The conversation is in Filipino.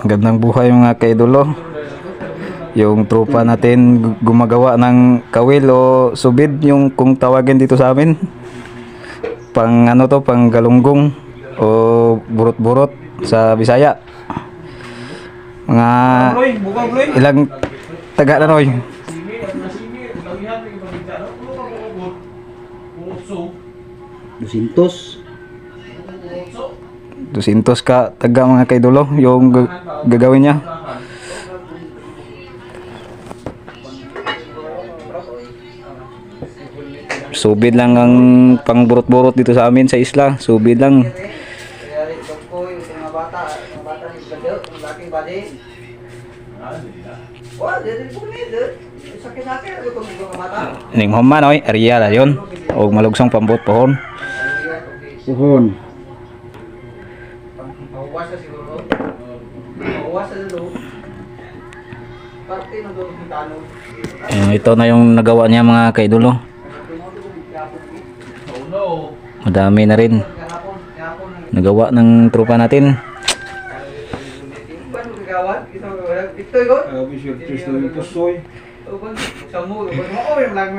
Gandang buhay mga kaidolo. Yung tropa natin gu- gumagawa ng kawil o subid yung kung tawagin dito sa amin. Pang ano to, pang galunggong o burot-burot sa Bisaya. Mga ilang taga na Noy? Dusintos. 200 ka taga mga kaidolo yung ga- gagawin niya. Subid lang ang pangburot-burot dito sa amin sa isla. Subid lang. Ning human oy, area la yon. Og malugsong pambot pohon. Pohon. Mahuwas na siguro. Mahuwas na loob. Parte na doon ng tanong. Eh, ito na yung nagawa niya mga kaidolo. Madami na rin nagawa ng tropa natin. Ba't mo gagawan? Ito, yun? Grabe siya,